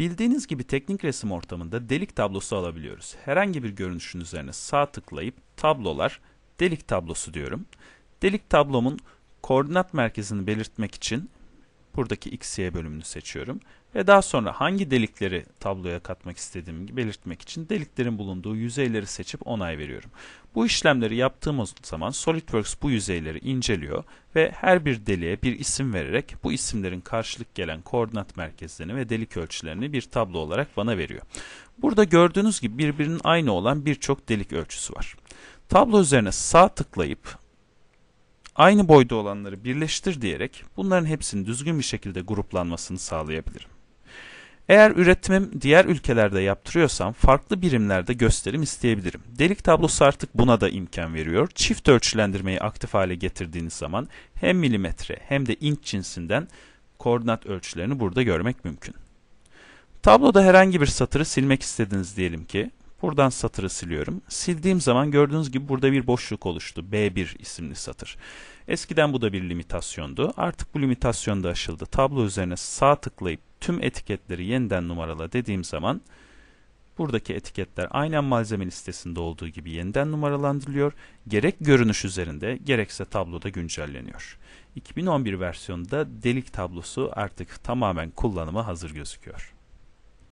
Bildiğiniz gibi teknik resim ortamında delik tablosu alabiliyoruz. Herhangi bir görünüşün üzerine sağ tıklayıp tablolar, delik tablosu diyorum. Delik tablomun koordinat merkezini belirtmek için buradaki x, y bölümünü seçiyorum. Ve daha sonra hangi delikleri tabloya katmak istediğimi belirtmek için deliklerin bulunduğu yüzeyleri seçip onay veriyorum. Bu işlemleri yaptığım zaman SolidWorks bu yüzeyleri inceliyor ve her bir deliğe bir isim vererek bu isimlerin karşılık gelen koordinat merkezlerini ve delik ölçülerini bir tablo olarak bana veriyor. Burada gördüğünüz gibi birbirinin aynı olan birçok delik ölçüsü var. Tablo üzerine sağ tıklayıp aynı boyda olanları birleştir diyerek bunların hepsinin düzgün bir şekilde gruplanmasını sağlayabilirim. Eğer üretimim diğer ülkelerde yaptırıyorsam farklı birimlerde gösterim isteyebilirim. Delik tablosu artık buna da imkan veriyor. Çift ölçülendirmeyi aktif hale getirdiğiniz zaman hem milimetre hem de inç cinsinden koordinat ölçülerini burada görmek mümkün. Tabloda herhangi bir satırı silmek istediniz diyelim ki. Buradan satırı siliyorum. Sildiğim zaman gördüğünüz gibi burada bir boşluk oluştu. B1 isimli satır. Eskiden bu da bir limitasyondu. Artık bu limitasyon da aşıldı. Tablo üzerine sağ tıklayıp tüm etiketleri yeniden numarala dediğim zaman buradaki etiketler aynen malzeme listesinde olduğu gibi yeniden numaralandırılıyor. Gerek görünüş üzerinde gerekse tabloda güncelleniyor. 2011 versiyonunda delik tablosu artık tamamen kullanıma hazır gözüküyor.